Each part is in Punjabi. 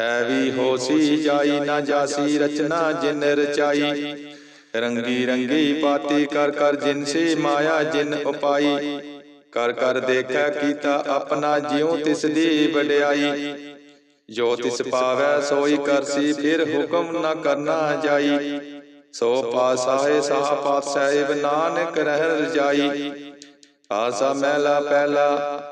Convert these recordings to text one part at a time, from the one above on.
ਹੈ ਵੀ ਹੋਸੀ ਜਾਈ ਨਾ ਜਾਸੀ, ਰਚਨਾ ਜਿਨ ਰਚਾਈ। ਰੰਗੀ ਰੰਗੀ ਪਾਤੀ ਕਰ ਕਰ ਜਿਨ ਸੀ ਮਾਇਆ ਜਿਨ ਉਪਾਈ। ਕਰ ਕਰ ਦੇਖੈ ਕੀਤਾ ਆਪਣਾ ਜਿਉ ਤਿਸ ਦੀ ਵਡਿਆਈ। ਜੋ ਤਿਸ ਪਾਵੈ ਸੋਈ ਕਰਸੀ, ਫਿਰ ਹੁਕਮ ਨਾ ਕਰਨਾ ਜਾਈ। ਸੋ ਪਾਸਾਏ ਸਾਹ ਪਾਤ ਸਾਹਿਬ ਨਾਨਕ ਰਹਿ ਰਜਾਈ ਆਸਾ ਮਹਿਲਾ ਪਹਿਲਾ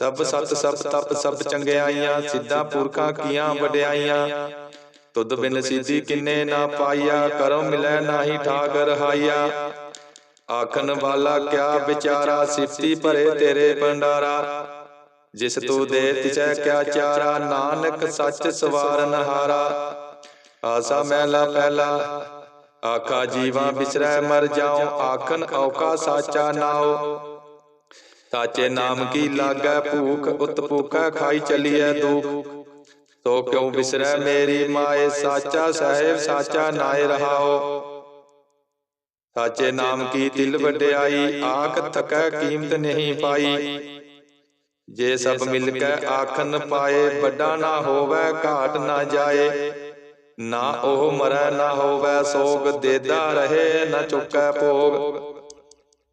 ਸਭ ਸਤ ਸਭ ਤਪ ਸਭ ਚੰਗਿਆਈਆਂ ਸਿੱਧਾ ਪੁਰਖਾਂ ਕੀਆਂ ਵਡਿਆਈਆਂ। ਤੁਧ ਬਿਨ ਸਿੱਧੀ ਕਿੰਨੇ ਨਾ ਪਾਈਆ ਕਰਮ ਮਿਲੈ ਨਾਹੀ ਠਾਕ ਰਹਾਈਆ ਆਖਣ ਵਾਲਾ ਕਿਆ ਵਿਚਾਰਾ ਸਿਫਤੀ ਭਰੇ ਤੇਰੇ ਭੰਡਾਰਾ। ਜਿਸ ਤੂੰ ਦੇ ਤਿਸੈ ਕਿਆ ਚਾਰਾ ਨਾਨਕ ਸੱਚ ਸਵਾਰਨ ਹਾਰਾ। ਆਸਾ ਮਹਿਲਾ ਪਹਿਲਾ ਆਖਾ ਜੀਵਾਂ ਬਿਸਰੈ ਮਰ ਜਾਉ। ਆਖਨ ਔਕਾ ਸਾਚਾ ਨਾਉ। ਸਾਚੇ ਨਾਮ ਕੀ ਲਾਗੈ ਭੂਖ, ਉਤ ਭੂਖਾ ਖਾਈ ਚਲੀਐ ਦੁਖ। ਤੋ ਕਿਉ ਬਿਸਰੈ ਮੇਰੀ ਮਾਏ, ਸਾਚਾ ਸਾਹਿਬ, ਸਾਚਾ ਨਾਏ ਰਹਾਓ। ਸਾਚੇ ਨਾਮ ਕੀ ਦਿਲ ਵਡਿਆਈ, ਆਖ ਥਕੈ ਕੀਮਤ ਨਹੀਂ ਪਾਈ। ਜੇ ਸਭ ਮਿਲ ਕੇ ਆਖਨ ਪਾਏ, ਵੱਡਾ ਨਾ ਹੋਵੇ, ਘਾਟ ਨਾ ਜਾਏ। ਨਾ ਉਹ ਮਰੈ, ਨਾ ਹੋਵੇ ਸੋਗ, ਦੇਦਾ ਰਹੇ, ਨਾ ਚੁੱਕੈ ਭੋਗ।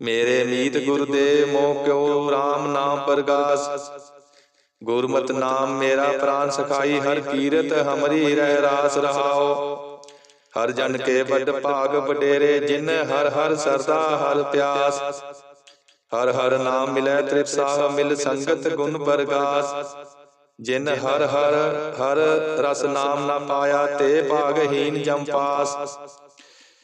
ਮੇਰੇ ਮੀਤ ਗੁਰ ਦੇ ਮੋਹ ਕਿਉ RAM ਨਾਮ ਪਰਗਾਸ ਗੁਰਮਤਿ ਨਾਮ ਮੇਰਾ ਪ੍ਰਾਨ ਸਖਾਈ ਹਰ ਕੀਰਤ ਹਮਰੀ ਰਹਿ ਰਾਸ ਰਹਾਓ ਹਰ ਜਨ ਕੇ ਵੱਡ ਭਾਗ ਵਡੇਰੇ ਜਿਨ ਹਰ ਹਰ ਸਰਦਾ ਹਰ ਪਿਆਸ ਹਰ ਹਰ ਨਾਮ ਮਿਲੈ ਤ੍ਰਿਪਸਾਹ ਮਿਲ ਸੰਗਤ ਗੁਣ ਪਰਗਾਸ ਜਿਨ ਹਰ ਹਰ ਹਰ ਰਸ ਨਾਮ ਨਾ ਪਾਇਆ ਤੇ ਭਾਗਹੀਨ ਜਮ ਪਾਸ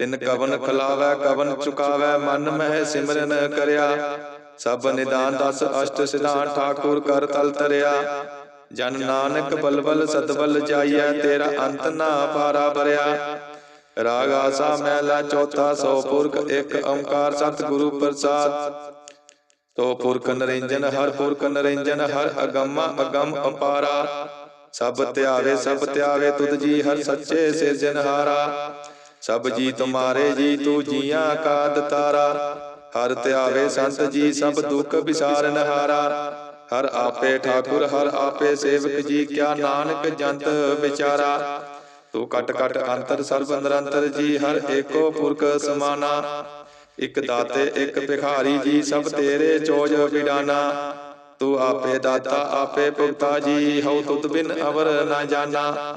ਤਿਨ ਕਵਨ ਖਲਾਵੈ ਕਵਨ ਚੁਕਾਵੈ ਮਨ ਮਹਿ ਸਿਮਰਨ ਕਰਿਆ। ਸਭ ਨਿਦਾਨ ਦਸ ਅਸ਼ਟ ਸਿਧਾਨ ਠਾਕੁਰ ਕਰ ਤਲ ਤਰਿਆ। ਜਨ ਨਾਨਕ ਬਲਬਲ ਸਦਬਲ ਜਾਈਐ ਤੇਰਾ ਅੰਤ ਨਾ ਪਾਰਾ ਬਰਿਆ ਰਾਗ ਆਸਾ ਮਹਿਲਾ ਚੌਥਾ ਸੋ ਪੁਰਖ ਇੱਕ ਓੰਕਾਰ ਸਤਿਗੁਰੂ ਪ੍ਰਸਾਦ। ਤੋ ਪੁਰਖ ਨਰਿੰਜਨ ਹਰ ਪੁਰਖ ਨਰਿੰਜਨ ਹਰ ਅਗੰਮਾ ਅਗੰਮ ਅਪਾਰਾ। ਸਭ ਧਿਆਵੇ ਸਭ ਧਿਆਵੇ ਤੁਧ ਜੀ ਹਰ ਸੱਚੇ ਸਿਰਜਨਹਾਰਾ ਸਭ ਜੀ ਤੁਮਾਰੇ ਜੀ ਤੂੰ ਜੀਆਂ ਕਾ ਦਤਾਰਾ ਹਰ ਧਿਆਵੇ ਸੰਤ ਜੀ ਸਭ ਦੁੱਖ ਵਿਸਾਰਨ ਹਾਰਾ। ਹਰ। ਆਪੇ ਠਾਕੁਰ ਹਰ ਆਪੇ ਸੇਵਕ ਜੀ ਕਿਆ ਨਾਨਕ ਜੰਤ ਵਿਚਾਰਾ। ਤੂੰ ਕਟ ਕਟ ਅੰਤਰ ਸਰਬ ਨਿਰੰਤਰ ਜੀ ਹਰ ਏਕੋ ਪੁਰਖ ਸਮਾਨਾ। ਇਕ ਦਾਤੇ ਇਕ ਭਿਖਾਰੀ ਜੀ ਸਭ ਤੇਰੇ ਚੋਜ ਵਿਡਾਨਾ ਤੂੰ ਆਪੇ ਦਾਤਾ ਆਪੇ ਭੁਗਤਾ ਜੀ ਹਉ ਤੁਧ ਬਿਨ ਅਵਰ ਨਾ ਜਾਣਾ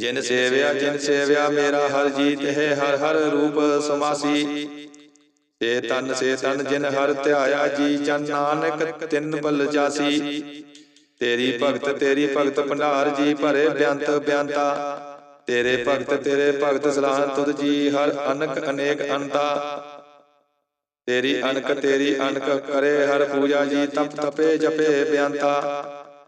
ਜਿਨ ਸੇਵਿਆ ਜਿਨ ਸੇਵਿਆ ਮੇਰਾ ਹਰ ਜੀਤ ਹੈ ਹਰ ਹਰ ਰੂਪ ਸਮਾਸੀ। ਸੇ ਤਨ ਸੇ ਤਨ ਜਿਨ ਹਰ ਧਿਆਇਆ ਜੀ ਜਨ ਨਾਨਕ ਤਿੰਨ ਬਲ ਜਾਸੀ। ਤੇਰੀ ਭਗਤ ਤੇਰੀ ਭਗਤ ਭੰਡਾਰ ਜੀ ਭਰੇ ਬਿਆੰਤ ਬਿਆੰਤਾ ਤੇਰੇ ਭਗਤ ਤੇਰੇ ਭਗਤ ਸਲਾਹ ਤੁਧ ਜੀ ਹਰ ਅਨਕ ਅਨੇਕ ਅੰਤਾ। ਤੇਰੀ ਅਨਕ ਤੇਰੀ ਅਨਕ ਕਰੇ ਹਰ ਪੂਜਾ ਜੀ ਤਪ ਤਪੇ ਜਪੇ ਬਿਆੰਤਾ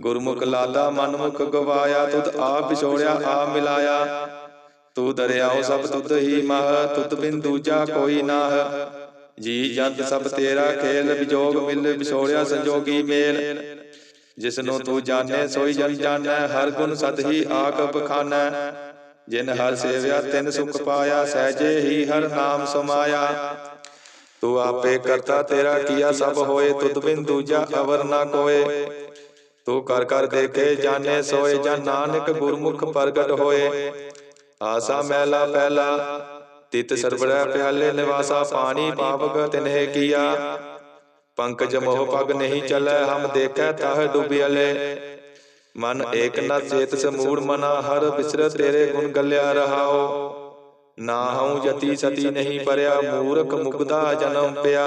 ਗੁਰਮੁਖ ਲਾਦਾ ਮਨਮੁਖ ਗਵਾਇਆ, ਤੁਧ ਆਪ ਵਿਛੋੜਿਆ, ਆਪ ਮਿਲਾਇਆ। ਤੂੰ ਦਰਿਆਓ ਸਭ ਤੁਧ ਹੀ ਮਹ, ਤੁਧ ਬਿਨ ਦੂਜਾ ਕੋਈ ਨਾਹ। ਜੀ ਜੰਤ ਸਭ ਤੇਰਾ ਖੇਲ, ਵਿਜੋਗ ਮਿਲ, ਵਿਛੋੜਿਆ ਸੰਜੋਗੀ ਮੇਲ। ਜਿਸਨੂੰ ਤੂੰ ਜਾਣੈ, ਸੋਈ ਜਨ ਜਾਣੈ, ਹਰ ਗੁਣ ਸਤ ਹੀ ਆਕ ਬਖਾਨੈ। ਜਿਨ ਹਰ ਸੇਵਿਆ, ਤਿਨ ਸੁਖ ਪਾਇਆ, ਸਹਿਜੇ ਹੀ ਹਰ ਨਾਮ ਸਮਾਇਆ। ਤੂੰ ਆਪੇ ਕਰਤਾ ਤੇਰਾ ਕੀਆ ਸਭ ਹੋਏ, ਤੁਧ ਬਿਨ ਦੂਜਾ ਅਵਰ ਨਾ ਕੋਏ। ਤੂੰ ਕਰ ਕਰ ਦੇਖੇ ਜਾਣੇ ਸੋਏ ਜਨ ਨਾਨਕ ਗੁਰਮੁਖ ਪ੍ਰਗਟ ਹੋਏ। ਆਸਾ ਮਹਿਲਾ ਪਹਿਲਾ ਤਿਤ ਸਰਬੜਾ ਪਿਆਲੇ ਨਿਵਾਸਾ ਪਾਣੀ ਪਾਵਕ ਤਿਨਹਿ ਕੀਆ। ਪੰਕਜ ਮੋਹ ਪਗ ਨਹੀਂ ਚੱਲੈ ਹਮ ਦੇਖੈ ਤਾਹ ਡੁਬਿਆਲੇ ਮਨ ਏਕ ਨ ਚੇਤ ਸਮੂੜ ਮਨਾ ਹਰ ਬਿਸਰ ਤੇਰੇ ਗੁਣ ਗੱਲਿਆ ਰਹਾਓ। ਨਾ ਹਉ ਜਤੀ ਸਤੀ ਨਹੀਂ ਪਰਿਆ ਮੂਰਖ ਮੁਗਦਾ ਜਨਮ ਪਿਆ।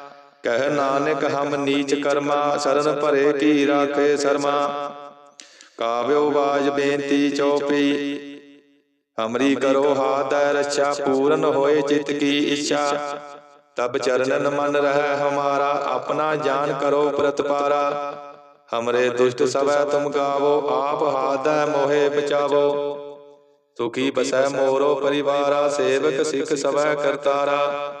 ਕਹਿ ਨਾਨਕ ਹਮ ਨੀਚ ਕਰਮਾ ਸਰਨ ਭਰੇ ਕੀ ਰਾਖੇ ਸਰਮਾ। ਕਾਵਿਓ ਬਾਜ ਬੇਨਤੀ ਚਉਪਈ ਹਮਰੀ ਕਰੋ ਹਾਦੈ ਰੱਛਾ ਪੂਰਨ ਹੋਏ ਚਿਤ ਕੀ ਇੱਛਾ। ਤਬ ਚਰਨਨ ਮਨ ਰਹਿ ਹਮਾਰਾ ਆਪਣਾ ਜਾਨ ਕਰੋ ਪ੍ਰਤਪਾਰਾ ਹਮਰੇ ਦੁਸ਼ਟ ਸਵੈ ਤੁਮ ਗਾਵੋ ਆਪ ਹਾਦੈ ਮੋਹਿ ਬਚਾਵੋ। ਸੁਖੀ ਬਸੈ ਮੋਰੋ ਪਰਿਵਾਰਾ ਸੇਵਕ ਸਿੱਖ ਸਵੈ ਕਰਤਾਰਾ।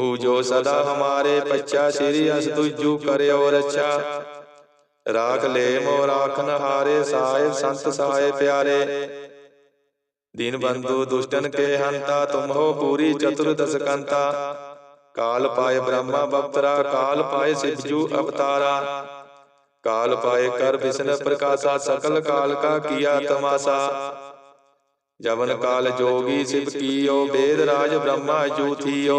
ਹੂ ਜੋ ਸਦਾ ਹਮਾਰੇ ਪੱਚਾ ਸ੍ਰੀ ਅਸ ਤੁਜੂ ਕਰਿਓ ਰੱਛਾ ਰਾਖ ਲੈ ਮੋ ਰਾਖਨ ਹਾਰੇ ਸਾਹਿਬ ਸੰਤ ਸਾਏ ਪਿਆਰੇ ਦੀਨ ਬੰਧੂ ਦੁਸ਼ਟਨ ਕੇ ਹੰਤਾ ਤੁਮ ਹੋ ਪੂਰੀ ਚਤੁਰਦਸ ਕੰਤਾ ਕਾਲ ਪਾਏ ਬ੍ਰਹਮਾ ਬਪਤਰਾ ਕਾਲ ਪਾਏ ਸਿਵਜੂ ਅਵਤਾਰਾ ਕਾਲ ਪਾਏ ਕਰ ਵਿਸ਼ਨ ਪ੍ਰਕਾਸ਼ਾ ਸਕਲ ਕਾਲ ਕਾ ਕੀਆ ਤਮਾਸਾ ਜਵਨ ਕਾਲ ਜੋਗੀ ਸਿਵ ਕੀਓ ਵੇਦ ਰਾਜ ਬ੍ਰਹਮਾ ਜੂ ਥੀਓ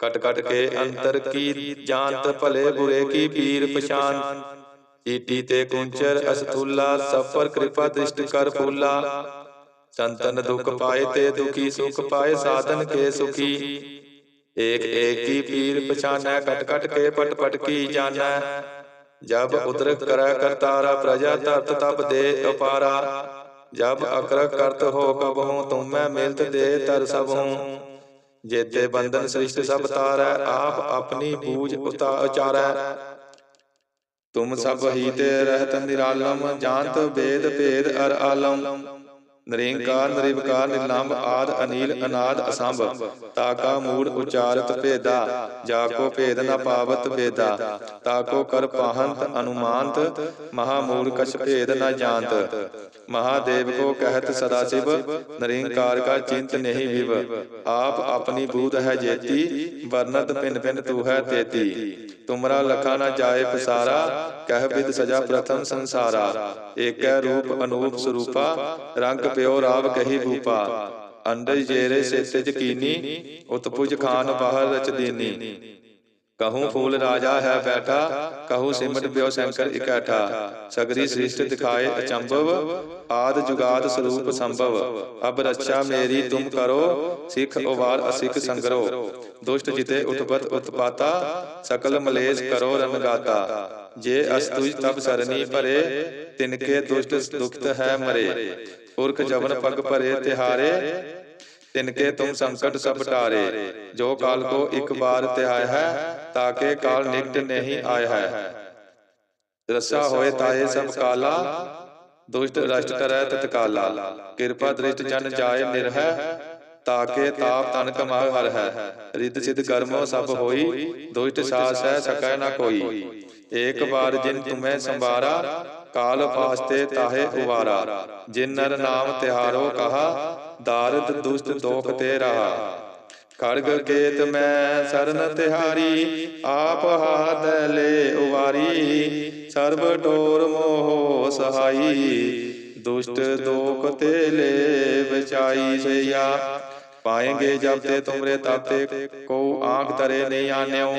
ਕਟ ਕਟ ਕੇ ਅੰਤਰ ਕੀ ਜਾਣਤ ਭਲੇ ਬੁਰੇ ਕੀ ਪੀਰ ਪਛਾਨ ਈਟੀ ਤੇ ਕੁੰਚਰ ਅਸਤੁਲਾ ਸਫਰ ਕਿਰਪਾ ਦ੍ਰਿਸ਼ਟ ਕਰ ਫੂਲਾ। ਸੰਤਨ ਦੁਖ ਪਾਏ ਤੇ ਦੁਖੀ ਸੁਖ ਪਾਏ ਸਾਧਨ ਕੇ ਸੁਖੀ। ਏਕ ਏਕ ਕੀ ਪੀਰ ਪਛਾਨੈ ਕਟ ਕਟ ਕੇ ਪਟ ਪਟ ਕੀ ਜਾਣੈ। ਜਬ ਉਦਰਕ ਕਰੈ ਕਰਤਾਰਾ ਪ੍ਰਜਾ ਧਰਤ ਤਪ ਦੇ ਅਪਾਰਾ ਜਬ ਅਕਰ ਕਰਤ ਹੋ ਕਬ ਹੂੰ ਤੁਮੈ ਮਿਲਤ ਦੇ ਤਰ ਸਭ। ਹੂੰ ਜੇਤੇ ਬੰਧਨ ਸ੍ਰਿਸ਼ਟ ਸਭ ਤਾਰੈ, ਆਪ ਆਪਣੀ ਬੂਝ ਉਤਾ ਉਚਾਰੈ। ਤੁਮ ਸਭ ਹੀ ਤੇ ਰਹਿਤ ਨਿਰਾਲਮ ਜਾਣਤ ਵੇਦ ਭੇਦ ਅਰ ਆਲਮ। ਨਰੇਂਕਾਰ, ਨਿਰਵਕਾਰ ਨਿਰਲੰਭ ਆਦ, ਅਨੀਲ, ਅਨਾਦ, ਅਸੰਭ। ਤਾਕਾ, ਮੂੜ, ਉਚਾਰਤ, ਭੇਦਾ। ਜਾ ਕੋ ਭੇਦ ਨ ਪਾਵਤ, ਵੇਦਾ। ਤਾਕੋ, ਕਰ ਪਾਹੰਤ, ਅਨੁਮਾਨਤ। ਮਹਾ ਮੂੜ, ਕਛ ਭੇਦ ਨ ਜਾਣਤ। ਮਹਾਦੇਵ ਕੋ ਕਹਿਤ ਸਦਾ ਸਿਵ। ਨਰੇਂਕਾਰ ਕਾ ਚਿੰਤ ਨਹੀਂ ਵਿਵ। ਆਪ ਆਪਣੀ ਬੂਧ ਹੈ ਜੇਤੀ। ਵਰਨਤ ਭਿੰਨ ਭਿੰਨ ਤੂ ਹੈ ਤੇਤੀ। ਤੁਮਰਾ ਲਖਾ ਨਾ ਜਾਏ ਪਸਾਰਾ, ਕਹਿ ਬਿਦ ਸਜਾ ਪ੍ਰਥਮ ਸੰਸਾਰਾ। ਏਕੈ ਰੂਪ ਅਨੂਪ ਸਰੂਪਾ, ਰੰਗ ਪਿਓ ਰਾਵ ਕਹੀ ਭੂਪਾ। ਅੰਡਜ ਜੇਰੇ ਸੇਤੇ ਯਕੀਨੀ ਉਤਪੁਜ ਖਾਨ ਬਾਹਰ ਰਚ ਦੀਨੀ। ਕਹੂੰ ਫੂਲ ਰਾਜਾ ਹੈ ਬੈਠਾ ਕਹੂੰ ਸਿਮਟ ਪਿਓ ਸ਼ੰਕਰ ਇਕੈਠਾ ਸਗਰੀ ਸ੍ਰਿਸ਼ਟ ਦਿਖਾਏ ਅਚੰਭਵ ਆਦ ਜੁਗਾਦ ਸਰੂਪ ਸੰਭਵ। ਅਬ ਰੱਛਾ ਮੇਰੀ ਤੁਮ ਕਰੋ ਸਿੱਖ ਉਵਾਰ ਅਸਿੱਖ ਸੰਗਰੋ। ਦੁਸ਼ਟ ਜਿਤੇ ਉਤਪਤ ਉਤਪਾਤਾ ਸਕਲ ਮਲੇਸ਼ ਕਰੋ ਰਨਗਾਤਾ ਜੇ ਅਸਤੁਜ ਤਬ ਸਰਨੀ ਭਰੇ ਤਿਨਕੇ ਦੁਸ਼ਟ ਦੁਖਤ ਹੈ ਮਰੇ। ਪੁਰਖ ਜਵਨ ਪਗ ਭਰੇ ਤਿਹਾਰੇ ਤਿਨਕੇ ਤੁਮ ਸੰਕਟ ਸਭ ਟਾਰੇ ਜੋ ਕਾਲ ਕੋ ਇੱਕ ਬਾਰ ਤਿਹਾਇ ਹੈ ਤਾਕੇ ਕਾਲ ਨਿਕਟ ਨਹੀਂ ਆਇ ਹੈ। ਰਸਾ ਹੋਏ ਤਾਏ ਸਭ ਕਾਲਾ ਦੁਸ਼ਟ ਰਸ਼ਟ ਕਰੈ ਤਤਕਾਲਾ। ਕਿਰਪਾ ਦ੍ਰਿਸ਼ਟ ਜਨ ਜਾਏ ਨਿਰਹਿ ਤਾਕੇ ਤਾਪ ਤਨ ਕਮਾਇ ਹਰ ਹੈ। ਰਿੱਧ ਸਿਧ ਕਰਮੋ ਸਭ ਹੋਈ ਦੁਸ਼ਟ ਸਾਸ ਹੈ ਸਕੈ ਨਾ ਕੋਈ। ਏਕ ਬਾਰ ਜਿਨ ਤੁਮੈ ਸੰਭਾਰਾ ਕਾਲ ਫਾਸਤੇ ਤਾਹੇ ਉਵਾਰਾ। ਜਿਨ ਨਰ ਨਾਮ ਤਿਹਾਰੋ ਕਹਾ, ਦਾਰਦ ਦੁਸ਼ਟ ਦੋਖ ਤੇ ਰਹਾ। ਖੜਗ ਕੇਤ ਮੈਂ ਸਰਨ ਤਿਹਾਰੀ, ਆਪ ਹਾਥ ਲੈ ਉਵਾਰੀ। ਸਰਬ ਟੋਰ ਮੋਹ ਸਹਾਈ, ਦੁਸ਼ਟ ਦੋਖ ਤੇ ਲੈ ਬਚਾਈ ਸਈਆ। ਪਾਏਂਗੇ ਜਬ ਤੇ ਤੁਮਰੇ ਤਾਤੇ ਕੋ ਆਂਖ ਤਰੇ ਨਹੀਂ ਆਨਿਓ।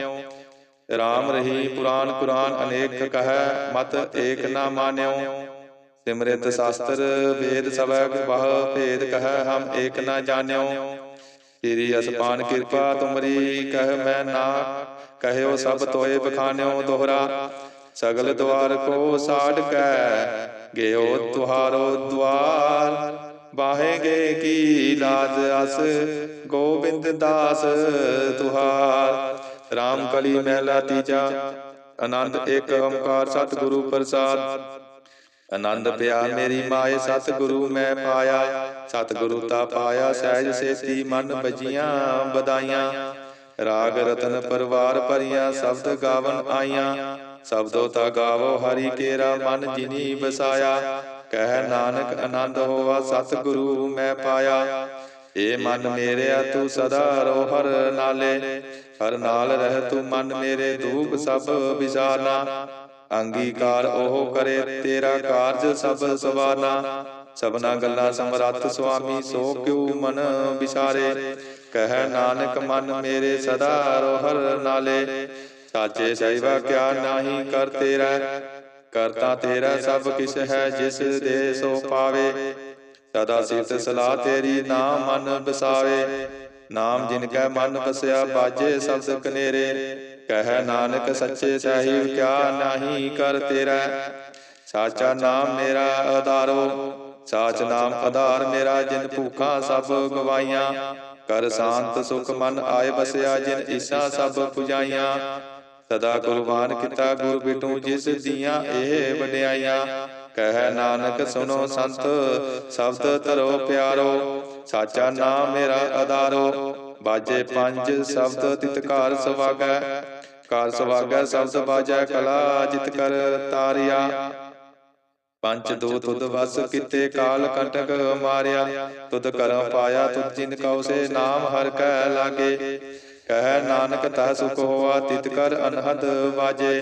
ਰਾਮ ਰਹੀ ਪੁਰਾਨ ਕੁਰਾਨ ਅਨੇਕ ਕਹੈ, ਮਤ ਏਕ ਨਾ ਮਾਨਿਓ। ਸਿਮਰਿਤ ਸ਼ਾਸਤਰ ਵੇਦ ਸਭੈ ਬਹੁ, ਭੇਦ ਕਹੈ, ਹਮ ਏਕ ਨਾ ਜਾਣਿਓ। ਤੇਰੀ ਅਸਪਾਨ ਕਿਰਪਾ ਤੁਮਰੀ, ਕਹਿ ਮੈਂ ਨਾ। ਕਹਿਓ ਸਭ ਤੋਏ ਬਖਾਨਿਓ ਦੋਹਰਾ। ਸਗਲ ਦਵਾਰ ਕੋ ਸਾਡ ਕੈ ਗਿਓ ਤੁਹਾਰੋ ਦਵਾਰ ਬਾਹੇਗੇ ਕੀ ਲਾਜ ਅਸ, ਗੋਬਿੰਦ ਦਾਸ ਤੁਹਾਰ। ਰਾਮ ਕਲੀ ਮਹਿਲਾ ਤੀਜਾ, ਆਨੰਦ ਇੱਕ ਓੰਕਾਰ ਸਤਿਗੁਰੂ ਪ੍ਰਸਾਦ। ਆਨੰਦ ਪਿਆ ਮੇਰੀ ਮਾਏ ਸਤਿਗੁਰੂ ਮੈਂ ਪਾਇਆ, ਸਤਿਗੁਰੂ ਤਾ ਪਾਇਆ ਸਹਿਜ ਸੇਤੀ ਮਨ ਬਜੀਆਂ ਬਦਾਈਆਂ ਰਾਗ ਰਤਨ ਪਰਵਾਰ ਭਰੀਆਂ ਸ਼ਬਦ ਗਾਵਨ ਆਈਆਂ, ਸ਼ਬਦੋ ਤਾ ਗਾਵੋ ਹਰੀ ਕੇਰਾ ਮਨ ਜਿਨੀ ਬਸਾਇਆ ਕਹਿ ਨਾਨਕ ਆਨੰਦ ਹੋਵਾ ਸਤਿਗੁਰੂ ਮੈਂ ਪਾਇਆ, ਏ ਮਨ ਮੇਰਿਆ ਤੂੰ ਸਦਾ ਰੋ ਹਰ ਨਾਲੇ। ਹਰ ਨਾਲ ਰਹਿ ਤੂੰ ਮਨ ਮੇਰੇ ਧੂਪ ਸਭ ਵਿਸਾਰਨਾ ਅੰਗੀਕਾਰ ਉਹ ਕਰੇ ਤੇਰਾ ਕਾਰਜ ਸਭ ਸਵਾਰਨਾ ਸਭਨਾ ਗੱਲਾਂ ਸਮਰੱਥ ਸੁਆਮੀ, ਸੋ ਕਿਉ ਮਨ ਵਿਚਾਰੇ ਕਹਿ ਨਾਨਕ, ਮਨ ਮੇਰੇ ਸਦਾ ਰੋ ਨਾਲੇ। ਸਾਚੇ ਸਹਿਬਾ ਕਿਆ ਨਾਹੀ ਕਰ ਤੇਰਾ। ਕਰਤਾ ਤੇਰਾ ਸਭ ਕਿਛ ਹੈ ਜਿਸ ਦੇ ਸੋ ਪਾਵੇ। ਸਦਾ ਸਿਫਤ ਸਲਾਹ ਤੇਰੀ ਨਾਮ ਮਨ ਬਸਾਵੇ ਨਾਮ ਜਿਨ ਕੈ ਮਨ ਵਸਿਆ ਬਾਜੇ ਸ਼ਬਦ ਕਨੇਰੇ, ਕਹਿ ਨਾਨਕ ਸੱਚੇ ਸਾਹਿਬ ਕਿਆ ਨਾਹੀ ਕਰ ਤੇਰਾ। ਸਾਚਾ ਨਾਮ ਮੇਰਾ ਆਧਾਰੋ, ਸਾਚ ਨਾਮ ਆਧਾਰ ਮੇਰਾ ਜਿਨ ਭੂਖਾਂ ਸਭ ਗਵਾਈਆਂ। ਕਰ ਸ਼ਾਂਤ ਸੁਖ ਮਨ ਆਏ ਬਸਿਆ ਜਿਨ ਈਸਾ ਸਭ ਪੁਜਾਈਆਂ। ਸਦਾ ਕੁਰਬਾਨ ਕੀਤਾ ਗੁਰ ਬਿਟੂ ਜਿਸ ਦੀਆਂ ਇਹ ਵਡਿਆਈਆਂ। ਕਹਿ ਨਾਨਕ ਸੁਨੋ ਸੰਤ, ਸ਼ਬਦ ਧਰੋ ਪਿਆਰੋ, ਸਾਚਾ ਨਾਮ ਮੇਰਾ ਆਧਾਰੋ। ਬਾਜੇ ਪੰਜ ਸ਼ਬਦ ਤਿਤਕਾਰ ਸਵਾਗੈ ਕਾਰ ਸਵਾਗੈ ਸ਼ਬਦ ਬਾਜੈ ਕਲਾ ਜਿਤ ਕਰ ਤਾਰਿਆ। ਪੰਜ ਦੋ ਤੁਧ ਵਸ ਕਿਤੇ ਕਾਲ ਕੰਟਕ ਮਾਰਿਆ, ਤੁਧ ਕਰਮ ਪਾਇਆ ਤੁਧ ਜਿਨ ਕਉ ਸੇ ਨਾਮ ਹਰ ਕੈ ਲਾਗੇ। ਕਹਿ ਨਾਨਕ ਤਾ ਸੁਖ ਹੋਆ ਤਿਤ ਕਰ ਅਨਹਦ ਵਾਜੇ।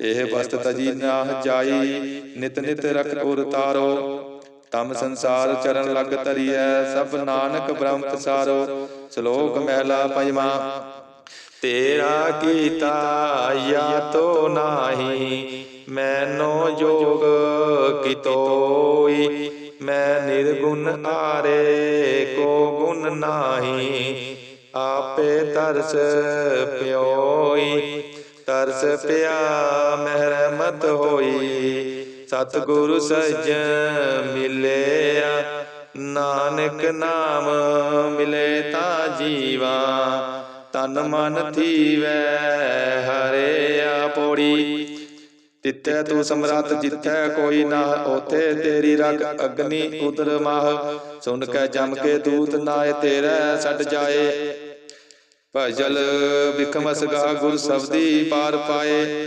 ਇਹ ਵਸਤ ਤਜੀ ਨਾ ਜਾਈ ਨਿਤ ਨਿਤ ਰਖ ਉਰ ਤਾਰੋ। ਤਮ ਸੰਸਾਰ ਚਰਨ ਲਗ ਤਰੀਐ ਸਭ ਨਾਨਕ ਬ੍ਰਹਮ ਪਸਾਰੋ। ਸ਼ਲੋਕ ਮਹਿਲਾ ਪੰਜਵਾ। ਤੇਰਾ ਕੀਤਾ ਯਾ ਤੋ ਨਾਹੀ ਮੈਨੋ ਜੋਗ ਕਿਤੋਈ। ਮੈਂ ਨਿਰਗੁਣ ਆਰੇ ਕੋ ਗੁਣ ਨਾਹੀ ਆਪੇ ਤਰਸ ਪਿਓਈ। ਤਰਸ ਪਿਆ, ਮਹਿਰਮਤ ਹੋਈ। ਸਤਿਗੁਰੂ ਸੱਜਣ ਮਿਲਿਆ। ਨਾਨਕ ਨਾਮ ਮਿਲੇ ਤਾਂ ਜੀਵਾ। ਤਨ ਮਨ ਥੀਵੈ ਹਰਿਆ ਪੋੜੀ। ਤਿੱਥੈ ਤੂੰ ਸਮਰੱਥ, ਜਿੱਥੈ ਕੋਈ ਨਾ ਉਥੇ ਤੇਰੀ ਰਗ ਅਗਨੀ ਉਦਰ ਮਾਹ। ਸੁਣ ਕੇ ਜਮ ਕੇ ਦੂਤ ਨਾਏ, ਤੇਰੇ ਛੱਡ ਜਾਏ। ਭਜਲ ਬਿਖਮਸ ਗਾ ਗੁਰ ਸਬਦੀ ਪਾਰ ਪਾਏ।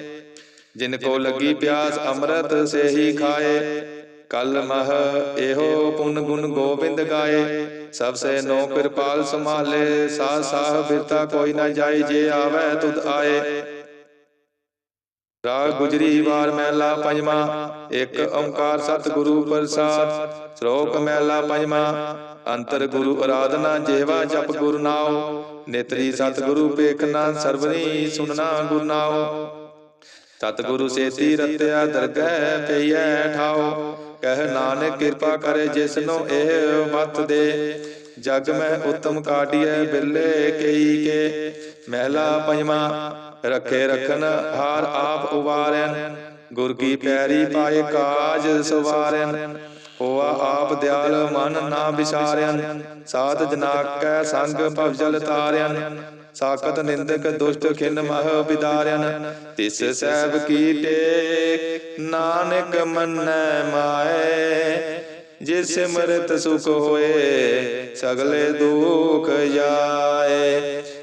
ਜਿਨ ਕੋ ਲੱਗੀ ਪਿਆਸ ਅੰਮ੍ਰਿਤ ਸੇ ਖਾਏ। ਕਲ ਮਹ ਇਹੋ ਪੁਨ ਗੁਣ ਗੋਬਿੰਦ ਗਾਏ। ਸਭ ਸੇ ਨੋ ਕਿਰਪਾਲ ਸੰਭਾਲੇ। ਸਾਹ ਸਾਹ ਬਿਰਤਾ ਕੋਈ ਨਾ ਜਾਈ ਜੇ ਆਵੇ ਤੁਧ ਆਏ। ਰਾਗ ਗੁਜਰੀ ਵਾਰ ਮਹਿਲਾ ਪੰਜਵਾ। ਇੱਕ ਓੰਕਾਰ ਸਤਿਗੁਰੂ ਪ੍ਰਸਾਦ। ਸ਼ਲੋਕ ਮਹਿਲਾ ਪੰਜਵਾ। ਅੰਤਰ ਗੁਰੂ ਅਰਾਧਨਾ ਜਿਹਵਾ ਜਪ ਗੁਰ ਨਾਉ, ਨੇਤਰੀ ਸਤਿਗੁਰੂ ਪੇਖਣਾ ਸਰਬਨੀ ਸੁਨਣਾ ਗੁਰ ਨਾਉ। ਸਤਿਗੁਰੂ ਸੇਤੀ ਰਤਿਆ ਦਰਗਹਿ ਪਈਐ ਠਾਉ, ਕਹਿ ਨਾਨਕ ਕਿਰਪਾ ਕਰੇ ਜਿਸਨੋ ਇਹ ਮਤ ਦੇ। ਜਗ ਮੈਂ ਉਤਮ ਕਾਟਿਐ ਬਿੱਲੇ ਕਈ ਕੇ, ਮਹਿਲਾ ਪੰਜਵਾ, ਰਖੇ ਰਖਨ ਹਾਰ ਆਪ ਉਵਾਰੈਨ, ਗੁਰ ਕੀ ਪੈਰੀ ਪਾਏ ਕਾਜ ਸਵਾਰੈਨ। ਹੋਆ ਆਪ ਦਿਆਲ ਮਨ ਨਾ ਵਿਸਾਰਿਆਨ ਸਾਧ ਜਨਾ ਕੈ ਸੰਗ ਭਵਜਲ ਤਾਰਿਆਨ ਸਾਖਤ ਨਿੰਦਕ ਦੁਸ਼ਟ ਖਿਨ ਮਹ ਵਿਦਾਰਿਆਨ ਤਿਸ ਸਹਿਬ ਕੀ ਟੇਕ। ਨਾਨਕ ਮੰਨੈ ਮਾਏ। ਜਿਸ ਸਿਮਰਤ ਸੁਖ ਹੋਏ। ਸਗਲੇ ਦੁਖ ਜਾਏ।